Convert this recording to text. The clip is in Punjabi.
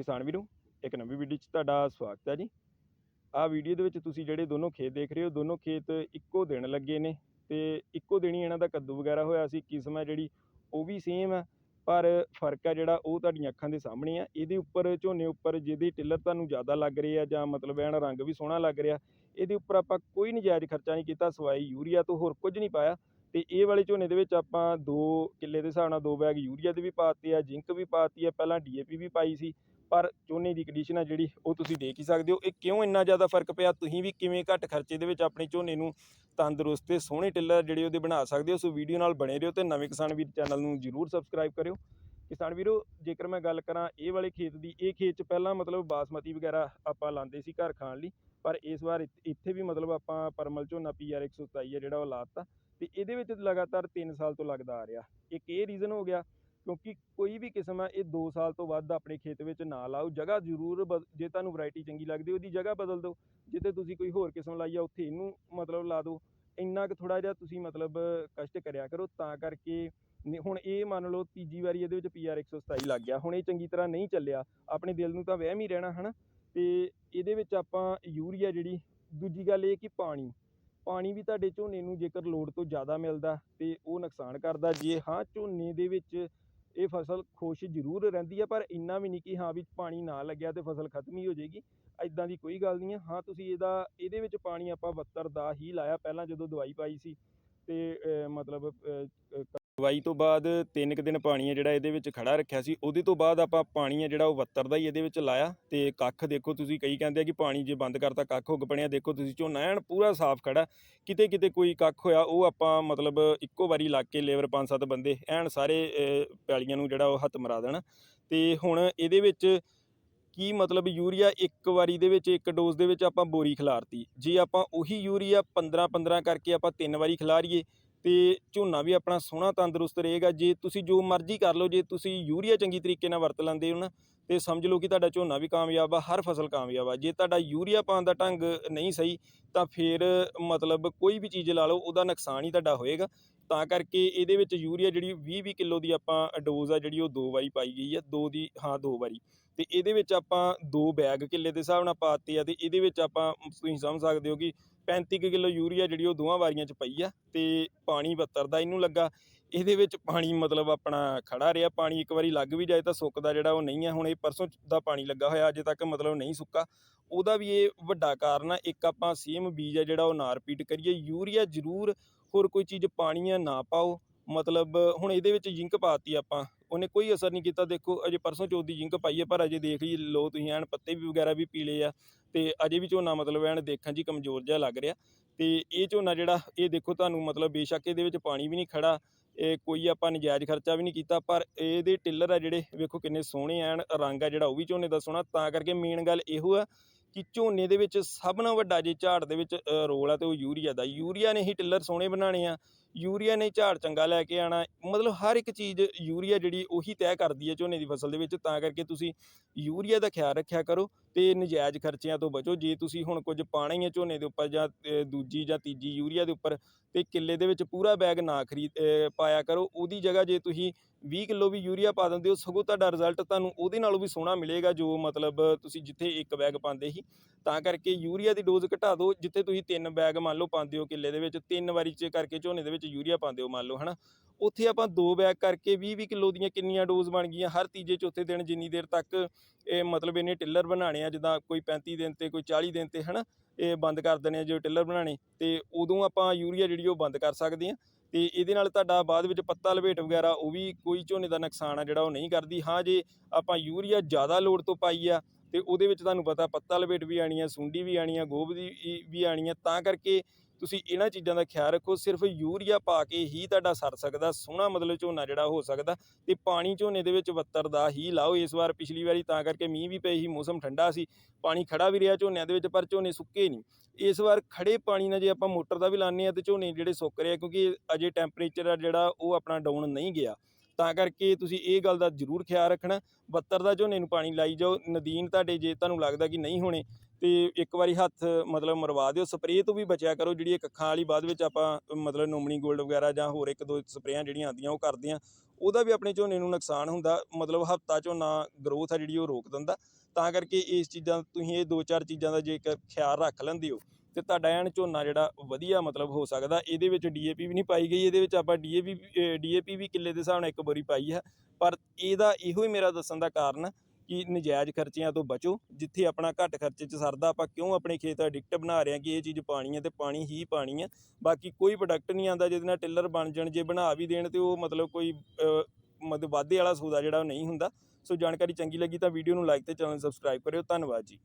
ਕਿਸਾਨ ਵੀਰੋ, ਇੱਕ ਨਵੀਂ ਵੀਡੀਓ 'ਚ ਤੁਹਾਡਾ ਸਵਾਗਤ ਹੈ ਜੀ। ਆਹ ਵੀਡੀਓ ਦੇ ਵਿੱਚ ਤੁਸੀਂ ਜਿਹੜੇ ਦੋਨੋਂ ਖੇਤ ਦੇਖ ਰਹੇ ਹੋ, ਦੋਨੋਂ ਖੇਤ ਇੱਕੋ ਦਿਨ ਲੱਗੇ ਨੇ ਤੇ ਇੱਕੋ ਦਿਨ ਹੀ ਇਹਨਾਂ ਦਾ ਕੱਦੂ ਵਗੈਰਾ ਹੋਇਆ ਸੀ, ਕਿਸਮ ਹੈ ਜਿਹੜੀ, ਉਹ ਵੀ ਸੇਮ ਹੈ, ਪਰ ਫ਼ਰਕ ਹੈ ਜਿਹੜਾ ਉਹ ਤੁਹਾਡੀਆਂ ਅੱਖਾਂ ਦੇ ਸਾਹਮਣੇ ਆ। ਇਹਦੇ ਉੱਪਰ, ਝੋਨੇ ਉੱਪਰ ਜਿਹਦੀ ਟਿੱਲਰ ਤੁਹਾਨੂੰ ਜ਼ਿਆਦਾ ਲੱਗ ਰਹੀ ਆ ਜਾਂ ਮਤਲਬ ਐਨ ਰੰਗ ਵੀ ਸੋਹਣਾ ਲੱਗ ਰਿਹਾ, ਇਹਦੇ ਉੱਪਰ ਆਪਾਂ ਕੋਈ ਨਜਾਇਜ਼ ਖਰਚਾ ਨਹੀਂ ਕੀਤਾ, ਸਵਾਈ ਯੂਰੀਆ ਤੋਂ ਹੋਰ ਕੁਝ ਨਹੀਂ ਪਾਇਆ। ਤੇ ਇਹ ਵਾਲੇ ਝੋਨੇ ਦੇ ਵਿੱਚ ਆਪਾਂ 2 ਕਿੱਲੇ ਦੇ ਹਿਸਾਬ ਨਾਲ ਦੋ ਬੈਗ ਯੂਰੀਆ ਦੇ ਵੀ ਪਾਤੇ ਆ, ਜ਼ਿੰਕ ਵੀ ਪਾਤੀ ਆ, ਪਹਿਲਾਂ ਡੀਏਪੀ ਵੀ ਪਾਈ ਸੀ, ਪਰ ਝੋਨੇ ਦੀ ਕੰਡੀਸ਼ਨ ਆ ਜਿਹੜੀ ਉਹ ਤੁਸੀਂ ਦੇਖ ਹੀ ਸਕਦੇ ਹੋ। ਇਹ ਕਿਉਂ ਇੰਨਾ ਜ਼ਿਆਦਾ ਫ਼ਰਕ ਪਿਆ? ਤੁਸੀਂ ਵੀ ਕਿਵੇਂ ਘੱਟ ਖਰਚੇ ਦੇ ਵਿੱਚ ਆਪਣੇ ਝੋਨੇ ਨੂੰ ਤੰਦਰੁਸਤ ਤੇ ਸੋਹਣੇ ਟਿੱਲਰ ਜਿਹੜੇ ਉਹਦੇ ਬਣਾ ਸਕਦੇ ਹੋ? ਸੋ ਵੀਡੀਓ ਨਾਲ ਬਣੇ ਰਹੋ ਤੇ ਨਵੇਂ ਕਿਸਾਨ ਵੀਰ ਚੈਨਲ ਨੂੰ ਜਰੂਰ ਸਬਸਕ੍ਰਾਈਬ ਕਰਿਓ। ਕਿਸਾਨ ਵੀਰੋ, ਜੇਕਰ ਮੈਂ ਗੱਲ ਕਰਾਂ ਇਹ ਵਾਲੇ ਖੇਤ ਦੀ, ਇਹ ਖੇਤ 'ਚ ਪਹਿਲਾਂ ਮਤਲਬ ਬਾਸਮਤੀ ਵਗੈਰਾ ਆਪਾਂ ਲਾਉਂਦੇ ਸੀ ਘਰ ਖਾਣ ਲਈ, ਪਰ ਇਸ ਵਾਰ ਇੱਥੇ ਵੀ ਮਤਲਬ ਆਪਾਂ ਪਰਮਲ ਝੋਨਾ ਪੀਆਰ 127 ਹੈ ਜਿਹੜਾ ਉਹ ਲਾਤਾ। ਤੇ ਇਹਦੇ ਵਿੱਚ ਲਗਾਤਾਰ 3 ਸਾਲ ਤੋਂ ਲੱਗਦਾ ਆ ਰਿਹਾ। ਇੱਕ ਇਹ ਰੀਜ਼ਨ ਹੋ ਗਿਆ ਕਿਉਂਕਿ ਕੋਈ ਵੀ ਕਿਸਮ ਹੈ ਇਹ 2 ਸਾਲ ਤੋਂ ਵੱਧ ਆਪਣੇ ਖੇਤ ਵਿੱਚ ਨਾ ਲਾਓ। ਜਗ੍ਹਾ ਜ਼ਰੂਰ ਬਦ- ਜੇ ਤੁਹਾਨੂੰ ਵੈਰਾਈਟੀ ਚੰਗੀ ਲੱਗਦੀ, ਉਹਦੀ ਜਗ੍ਹਾ ਬਦਲ ਦਿਓ। ਜਿੱਥੇ ਤੁਸੀਂ ਕੋਈ ਹੋਰ ਕਿਸਮ ਲਾਈ ਆ, ਉੱਥੇ ਇਹਨੂੰ ਮਤਲਬ ਲਾ ਦਿਓ। ਇੰਨਾ ਕੁ ਥੋੜਾ ਜਿਹਾ ਤੁਸੀਂ ਮਤਲਬ ਕਸ਼ਟ ਕਰਿਆ ਕਰੋ, ਤਾਂ ਕਰਕੇ ਹੁਣ ਇਹ ਮੰਨ ਲਓ ਤੀਜੀ ਵਾਰੀ ਇਹਦੇ ਵਿੱਚ ਪੀਆਰ 127 ਲੱਗ ਗਿਆ। ਹੁਣ ਇਹ ਚੰਗੀ ਤਰ੍ਹਾਂ ਨਹੀਂ ਚੱਲਿਆ। ਆਪਣੇ ਦਿਲ ਨੂੰ ਤਾਂ ਵਹਿਮ ਹੀ ਰਹਿਣਾ, ਹਨਾ? ਤੇ ਇਹਦੇ ਵਿੱਚ ਆਪਾਂ ਯੂਰੀਆ ਜਿਹੜੀ, ਦੂਜੀ ਗੱਲ ਇਹ ਕਿ ਪਾਣੀ। ਪਾਣੀ ਵੀ ਤੁਹਾਡੇ ਝੋਨੇ ਨੂੰ ਜੇਕਰ ਲੋੜ ਤੋਂ ਜ਼ਿਆਦਾ ਮਿਲਦਾ ਤੇ ਉਹ ਨੁਕਸਾਨ ਕਰਦਾ। ਜੇ ਹਾਂ, ਝੋਨੇ ਦੇ ਵਿੱਚ ਇਹ ਫਸਲ ਖੁਸ਼ ਜ਼ਰੂਰ ਰਹਿੰਦੀ ਹੈ ਪਰ ਇੰਨਾ ਵੀ ਨਹੀਂ ਕਿ ਹਾਂ ਵੀ ਪਾਣੀ ਨਾ ਲੱਗਿਆ ਤੇ ਫਸਲ ਖਤਮ ਹੀ ਹੋ ਜਾਏਗੀ। ਐਦਾਂ ਦੀ ਕੋਈ ਗੱਲ ਨਹੀਂ ਹੈ ਹਾਂ, ਤੁਸੀਂ ਇਹਦਾ, ਇਹਦੇ ਵਿੱਚ ਪਾਣੀ ਆਪਾਂ 72 ਦਾ ਹੀ ਲਾਇਆ ਪਹਿਲਾਂ ਜਦੋਂ ਦਵਾਈ ਪਾਈ ਸੀ ਤੇ ਮਤਲਬ ਅਹ, ਦਵਾਈ ਤੋਂ ਬਾਅਦ ਤਿੰਨ ਕੁ ਦਿਨ ਪਾਣੀ ਹੈ ਜਿਹੜਾ ਇਹਦੇ ਵਿੱਚ ਖੜਾ ਰੱਖਿਆ ਸੀ ਉਹਦੇ ਤੋਂ ਬਾਅਦ ਆਪਾਂ ਪਾਣੀ ਹੈ ਜਿਹੜਾ ਉਹ 72 ਦਾ ਹੀ ਇਹਦੇ ਵਿੱਚ ਲਾਇਆ ਤੇ ਕੱਖ ਦੇਖੋ ਤੁਸੀਂ ਕਈ ਕਹਿੰਦੇ ਆ ਕਿ ਪਾਣੀ ਜੇ ਬੰਦ ਕਰਤਾ ਕੱਖ ਉੱਗ ਬਣਿਆ ਦੇਖੋ ਤੁਸੀਂ ਝੋਨਾ ਐਨ ਪੂਰਾ ਸਾਫ਼ ਖੜਾ ਕਿਤੇ ਕਿਤੇ ਕੋਈ ਕੱਖ ਹੋਇਆ ਉਹ ਆਪਾਂ ਮਤਲਬ ਇੱਕੋ ਵਾਰੀ ਲਾ ਕੇ ਲੇਬਰ ਪੰਜ ਸੱਤ ਬੰਦੇ ਐਨ ਸਾਰੇ ਅਹ, ਪੈਲੀਆਂ ਨੂੰ ਜਿਹੜਾ ਉਹ ਹੱਥ ਮਰਾ ਦੇਣਾ ਤੇ ਹੁਣ ਇਹਦੇ ਵਿੱਚ ਕੀ ਮਤਲਬ ਯੂਰੀਆ ਇੱਕ ਵਾਰੀ ਦੇ ਵਿੱਚ ਇੱਕ ਡੋਜ਼ ਦੇ ਵਿੱਚ ਆਪਾਂ ਬੋਰੀ ਖਿਲਾਰਤੀ ਜੇ ਆਪਾਂ ਉਹੀ ਯੂਰੀਆ 15 15 ਕਰਕੇ ਆਪਾਂ ਤਿੰਨ ਵਾਰੀ ਖਿਲਾਰੀਏ ਤੇ ਝੋਨਾ ਵੀ ਆਪਣਾ ਸੋਹਣਾ ਤੰਦਰੁਸਤ ਰਹੇਗਾ। ਜੇ ਤੁਸੀਂ ਜੋ ਮਰਜ਼ੀ ਕਰ ਲਓ, ਜੇ ਤੁਸੀਂ ਯੂਰੀਆ ਚੰਗੀ ਤਰੀਕੇ ਨਾਲ ਵਰਤ ਲੈਂਦੇ ਹੋ ਨਾ, ਤੇ ਸਮਝ ਲਓ ਕਿ ਤੁਹਾਡਾ ਝੋਨਾ ਵੀ ਕਾਮਯਾਬ ਆ, ਹਰ ਫਸਲ ਕਾਮਯਾਬ ਆ। ਜੇ ਤੁਹਾਡਾ ਯੂਰੀਆ ਪਾਉਣ ਦਾ ਢੰਗ ਨਹੀਂ ਸਹੀ, ਤਾਂ ਫਿਰ ਮਤਲਬ ਕੋਈ ਵੀ ਚੀਜ਼ ਲਾ ਲਓ, ਉਹਦਾ ਨੁਕਸਾਨ ਹੀ ਤੁਹਾਡਾ ਹੋਏਗਾ। ਤਾਂ ਕਰਕੇ ਇਹਦੇ ਵਿੱਚ ਯੂਰੀਆ ਜਿਹੜੀ 20 20 ਕਿਲੋ ਦੀ ਆਪਾਂ ਡੋਜ਼ ਆ ਜਿਹੜੀ ਉਹ ਦੋ ਵਾਰੀ ਪਾਈ ਗਈ ਆ, ਦੋ ਦੀ, ਹਾਂ, ਦੋ ਵਾਰੀ। ਤੇ ਇਹਦੇ ਵਿੱਚ ਆਪਾਂ ਦੋ ਬੈਗ ਕਿੱਲੇ ਦੇ ਹਿਸਾਬ ਨਾਲ ਪਾਤੇ ਆ ਤੇ ਇਹਦੇ ਵਿੱਚ ਆਪਾਂ ਤੁਸੀਂ ਸਮਝ ਸਕਦੇ ਹੋ ਕਿ 35 ਕੁ ਕਿਲੋ ਯੂਰੀਆ ਜਿਹੜੀ ਉਹ ਦੋਵਾਂ ਵਾਰੀਆਂ ਚ ਪਈ ਆ ਤੇ ਪਾਣੀ 72 ਦਾ ਇਹਨੂੰ ਲੱਗਾ। ਇਹਦੇ ਵਿੱਚ ਪਾਣੀ ਮਤਲਬ ਆਪਣਾ ਖੜਾ ਰਿਹਾ, ਪਾਣੀ ਇੱਕ ਵਾਰੀ ਲੱਗ ਵੀ ਜਾਏ ਤਾਂ ਸੁੱਕਦਾ ਜਿਹੜਾ ਉਹ ਨਹੀਂ ਹੈ ਹੁਣ ਇਹ ਪਰਸੋਂ ਦਾ ਪਾਣੀ ਲੱਗਾ ਹੋਇਆ, ਅਜੇ ਤੱਕ ਮਤਲਬ ਨਹੀਂ ਸੁੱਕਾ। ਉਹਦਾ ਵੀ ਇਹ ਵੱਡਾ ਕਾਰਨ ਆ, ਇੱਕ ਆਪਾਂ ਸੇਮ ਬੀਜ ਆ ਜਿਹੜਾ ਉਹ ਨਾ ਰਿਪੀਟ ਕਰੀਏ। ਯੂਰੀਆ ਜ਼ਰੂਰ ਹੋਰ ਕੋਈ ਚੀਜ਼ ਪਾਣੀ ਆ ਨਾ ਪਾਓ, ਮਤਲਬ ਹੁਣ ਇਹਦੇ ਵਿੱਚ ਜ਼ਿੰਕ ਪਾਤੀ ਆਪਾਂ, ਉਹਨੇ ਕੋਈ ਅਸਰ ਨਹੀਂ ਕੀਤਾ। ਦੇਖੋ, ਅਜੇ ਪਰਸੋਂ ਚੌਥ ਦੀ ਜ਼ਿੰਕ ਪਾਈ ਹੈ, ਪਰ ਅਜੇ ਦੇਖ ਹੀ ਲੋ ਤੁਸੀਂ, ਐਨ ਪੱਤੇ ਵੀ ਵਗੈਰਾ ਵੀ ਪੀਲੇ ਆ, ਤੇ ਅਜੇ ਵੀ ਝੋਨਾ ਮਤਲਬ ਐਨ ਦੇਖਣ ਜੀ ਕਮਜ਼ੋਰ ਜਿਹਾ ਲੱਗ ਰਿਹਾ। ਤੇ ਇਹ ਝੋਨਾ ਜਿਹੜਾ, ਇਹ ਦੇਖੋ ਤੁਹਾਨੂੰ ਮਤਲਬ ਬੇਸ਼ੱਕ ਇਹਦੇ ਵਿੱਚ ਪਾਣੀ ਵੀ ਨਹੀਂ ਖੜਾ, ਇਹ ਕੋਈ ਆਪਾਂ ਨਜਾਇਜ਼ ਖਰਚਾ ਵੀ ਨਹੀਂ ਕੀਤਾ, ਪਰ ਇਹਦੇ ਟਿੱਲਰ ਆ ਜਿਹੜੇ, ਵੇਖੋ ਕਿੰਨੇ ਸੋਹਣੇ ਐਨ ਰੰਗ ਆ ਜਿਹੜਾ, ਉਹ ਵੀ ਝੋਨੇ ਦਾ ਸੋਹਣਾ, ਤਾਂ ਕਰਕੇ ਮੇਨ ਗੱਲ ਇਹੋ ਆ ਕਿ ਝੋਨੇ ਦੇ ਵਿੱਚ ਸਭ ਨਾਲੋਂ ਵੱਡਾ ਜੇ ਝਾੜ ਦੇ ਵਿੱਚ ਰੋਲ ਆ ਤੇ ਉਹ ਯੂਰੀਆ ਦਾ। ਯੂਰੀਆ ਨੇ ਹੀ ਟਿੱਲਰ ਸੋਹਣੇ ਬਣਾਉਣੇ ਆ। ਯੂਰੀਆ ਨੇ ਝਾੜ ਚੰਗਾ ਲੈ ਕੇ ਆਣਾ, ਮਤਲਬ ਹਰ ਇੱਕ ਚੀਜ਼ ਯੂਰੀਆ ਜਿਹੜੀ ਉਹੀ ਤੈਅ ਕਰਦੀ ਹੈ ਝੋਨੇ ਦੀ ਫਸਲ ਦੇ ਵਿੱਚ, ਤਾਂ ਕਰਕੇ ਤੁਸੀਂ ਯੂਰੀਆ ਦਾ ਖਿਆਲ ਰੱਖਿਆ ਕਰੋ ਤੇ ਨਜਾਇਜ਼ ਖਰਚਿਆਂ ਤੋਂ ਬਚੋ। ਜੇ ਤੁਸੀਂ ਹੁਣ ਕੁਝ ਪਾਣਾ ਹੀ ਹੈ ਝੋਨੇ ਦੇ ਉੱਪਰ ਜਾਂ ਦੂਜੀ ਜਾਂ ਤੀਜੀ ਯੂਰੀਆ ਦੇ ਉੱਪਰ ਤੇ ਕਿੱਲੇ ਦੇ ਵਿੱਚ ਪੂਰਾ ਬੈਗ ਨਾ ਖਰੀਦ ਪਾਇਆ ਕਰੋ, ਉਹਦੀ ਜਗ੍ਹਾ ਜੇ ਤੁਸੀਂ 20 ਕਿਲੋ ਵੀ ਯੂਰੀਆ ਪਾ ਦਿੰਦੇ ਹੋ, ਸਗੋਂ ਤੁਹਾਡਾ ਰਿਜ਼ਲਟ ਤੁਹਾਨੂੰ ਉਹਦੇ ਨਾਲੋਂ ਵੀ ਸੋਹਣਾ ਮਿਲੇਗਾ ਜੋ ਮਤਲਬ ਤੁਸੀਂ ਜਿੱਥੇ ਇੱਕ ਬੈਗ ਪਾਉਂਦੇ ਸੀ। ਤਾਂ ਕਰਕੇ ਯੂਰੀਆ ਦੀ ਡੋਜ਼ ਘਟਾ ਦਿਓ, ਜਿੱਥੇ ਤੁਸੀਂ ਤਿੰਨ ਬੈਗ ਮੰਨ ਲਓ ਪਾਉਂਦੇ ਹੋ ਕਿੱਲੇ ਦੇ ਵਿੱਚ, ਤਿੰਨ ਵਾਰੀ ਚ ਕਰਕੇ ਝੋਨੇ ਦੇ ਵਿੱਚ ਯੂਰੀਆ ਪਾਉਂਦੇ ਹੋ ਮੰਨ ਲਓ, ਹਨਾ? ਉੱਥੇ ਆਪਾਂ ਦੋ ਬੈਗ ਕਰਕੇ 20 20 ਕਿਲੋ ਦੀਆਂ ਕਿੰਨੀਆਂ ਡੋਜ਼ ਬਣ ਗਈਆਂ? ਹਰ ਤੀਜੇ, ਚੌਥੇ ਦਿਨ ਜਿੰਨੀ ਦੇਰ ਤੱਕ ਇਹ ਮਤਲਬ ਇਹਨੇ ਟਿੱਲਰ ਬਣਾਣੇ ਆ, ਜਿੱਦਾਂ ਕੋਈ 35 ਦਿਨ ਤੇ, ਕੋਈ 40 ਦਿਨ ਤੇ, ਹਨਾ? ਇਹ ਬੰਦ ਕਰ ਦੇਣੇ ਆ ਜੋ ਟਿੱਲਰ ਬਣਾਣੇ ਤੇ ਉਦੋਂ ਆਪਾਂ ਯੂਰੀਆ ਜਿਹੜੀ ਉਹ ਬੰਦ ਕਰ ਸਕਦੇ ਆ। ਤੇ ਇਹਦੇ ਨਾਲ ਤੁਹਾਡਾ ਬਾਅਦ ਵਿੱਚ ਪੱਤਾ ਲਪੇਟ ਵਗੈਰਾ, ਉਹ ਵੀ ਕੋਈ ਝੋਨੇ ਦਾ ਨੁਕਸਾਨ ਆ, ਜਿਹੜਾ ਉਹ ਨਹੀਂ ਕਰਦੀ। ਹਾਂ, ਜੇ ਆਪਾਂ ਯੂਰੀਆ ਜ਼ਿਆਦਾ ਲੋਡ ਤੋਂ ਪਾਈ ਆ, ਤੇ ਉਹਦੇ ਵਿੱਚ ਤੁਹਾਨੂੰ ਪਤਾ, ਪੱਤਾ ਲਪੇਟ ਵੀ ਆਣੀ ਆ, ਸੁੰਡੀ ਵੀ ਆਣੀ ਆ, ਗੋਭ ਦੀ ਵੀ- ਵੀ ਆਣੀ ਆ, ਤਾਂ ਕਰਕੇ ਤੁਸੀਂ ਇਹਨਾਂ ਚੀਜ਼ਾਂ ਦਾ ਖਿਆਲ ਰੱਖੋ, ਸਿਰਫ ਯੂਰੀਆ ਪਾ ਕੇ ਹੀ ਤੁਹਾਡਾ ਸਰ ਸਕਦਾ, ਸੋਹਣਾ ਮਤਲਬ ਝੋਨਾ ਜਿਹੜਾ ਹੋ ਸਕਦਾ ਤੇ ਪਾਣੀ ਝੋਨੇ ਦੇ ਵਿੱਚ 72 ਦਾ ਹੀ ਲਾਓ। ਇਸ ਵਾਰ ਪਿਛਲੀ ਵਾਰੀ ਤਾਂ ਕਰਕੇ ਮੀਂਹ ਵੀ ਪਏ ਸੀ, ਮੌਸਮ ਠੰਡਾ ਸੀ, ਪਾਣੀ ਖੜਾ ਵੀ ਰਿਹਾ ਝੋਨਿਆਂ ਦੇ ਵਿੱਚ ਪਰ ਝੋਨੇ ਸੁੱਕੇ ਨਹੀਂ। ਇਸ ਵਾਰ ਖੜੇ ਪਾਣੀ ਨਾਲ ਜੇ ਆਪਾਂ ਮੋਟਰ ਦਾ ਵੀ ਲਾਉਂਦੇ ਆ ਤੇ ਝੋਨੇ ਜਿਹੜੇ ਸੁੱਕ ਰਹੇ ਆ ਕਿਉਂਕਿ ਅਜੇ ਟੈਂਪਰੇਚਰ ਆ ਜਿਹੜਾ ਉਹ ਆਪਣਾ ਡਾਊਨ ਨਹੀਂ ਗਿਆ। ਤਾਂ ਕਰਕੇ ਤੁਸੀਂ ਇਹ ਗੱਲ ਦਾ ਜ਼ਰੂਰ ਖਿਆਲ ਰੱਖਣਾ। 72 ਦਾ ਝੋਨੇ ਨੂੰ ਪਾਣੀ ਲਾਈ ਜਾਓ। ਨਦੀਨ ਤੁਹਾਡੇ ਜੇ ਤੁਹਾਨੂੰ ਲੱਗਦਾ ਕਿ ਨਹੀਂ ਹੋਣੇ, ਤੇ ਇੱਕ ਵਾਰੀ ਹੱਥ ਮਤਲਬ ਮਰਵਾ ਦਿਓ। ਸਪਰੇਅ ਤੋਂ ਵੀ ਬਚਿਆ ਕਰੋ। ਜਿਹੜੀ ਇਹ ਕੱਖਾਂ ਵਾਲੀ ਬਾਅਦ ਵਿੱਚ ਆਪਾਂ ਮਤਲਬ ਨੋਮਣੀ ਗੋਲਡ ਵਗੈਰਾ ਜਾਂ ਹੋਰ ਇੱਕ ਦੋ ਸਪਰੇਆਂ ਜਿਹੜੀਆਂ ਆਉਂਦੀਆਂ, ਉਹ ਕਰਦੇ ਆ ਉਹਦਾ ਵੀ ਆਪਣੇ ਝੋਨੇ ਨੂੰ ਨੁਕਸਾਨ ਹੁੰਦਾ। ਮਤਲਬ ਹਫਤਾ ਝੋਨਾ ਗਰੋਥ ਆ ਜਿਹੜੀ, ਉਹ ਰੋਕ ਦਿੰਦਾ। ਤਾਂ ਕਰਕੇ ਇਸ ਚੀਜ਼ਾਂ, ਤੁਸੀਂ ਇਹ ਦੋ ਚਾਰ ਚੀਜ਼ਾਂ ਦਾ ਜੇ ਇੱਕ ਖਿਆਲ ਰੱਖ ਲੈਂਦੇ ਹੋ ਤੇ ਤੁਹਾਡਾ ਐਨ ਝੋਨਾ ਜਿਹੜਾ ਵਧੀਆ ਮਤਲਬ ਹੋ ਸਕਦਾ, ਇਹਦੇ ਵਿੱਚ ਡੀਏਪੀ ਵੀ ਨਹੀਂ ਪਾਈ ਗਈ, ਇਹਦੇ ਵਿੱਚ ਆਪਾਂ ਡੀਏਪੀ ਡੀਏਪੀ ਵੀ ਕਿੱਲੇ ਦੇ ਹਿਸਾਬ ਨਾਲ ਇੱਕ ਬੋਰੀ ਪਾਈ ਹੈ, ਪਰ ਇਹਦਾ ਇਹੋ ਹੀ ਮੇਰਾ ਦੱਸਣ ਦਾ ਕਾਰਨ ਕਿ ਨਜਾਇਜ਼ ਖਰਚਿਆਂ ਤੋਂ ਬਚੋ, ਜਿੱਥੇ ਆਪਣਾ ਘੱਟ ਖਰਚੇ 'ਚ ਸਰਦਾ, ਆਪਾਂ ਕਿਉਂ ਆਪਣੇ ਖੇਤ ਐਡਿਕਟ ਬਣਾ ਰਹੇ ਹਾਂ ਕਿ ਇਹ ਚੀਜ਼ ਪਾਣੀ ਹੈ ਤੇ ਪਾਣੀ ਹੀ ਪਾਣੀ ਹੈ, ਬਾਕੀ ਕੋਈ ਪ੍ਰੋਡਕਟ ਨਹੀਂ ਆਂਦਾ ਜਿਹਦੇ ਨਾਲ ਟਿਲਰ ਬਣ ਜਾਣ, ਜੇ ਬਣਾ ਵੀ ਦੇਣ ਤੇ ਉਹ ਮਤਲਬ ਕੋਈ ਮਤਲਬ ਵਾਧੇ ਵਾਲਾ ਸੌਦਾ ਜਿਹੜਾ ਉਹ ਨਹੀਂ ਹੁੰਦਾ। ਸੋ ਜਾਣਕਾਰੀ ਚੰਗੀ ਲੱਗੀ ਤਾਂ ਵੀਡੀਓ ਨੂੰ ਲਾਈਕ ਤੇ ਚੈਨਲ ਸਬਸਕ੍ਰਾਈਬ ਕਰਿਓ, ਧੰਨਵਾਦ ਜੀ।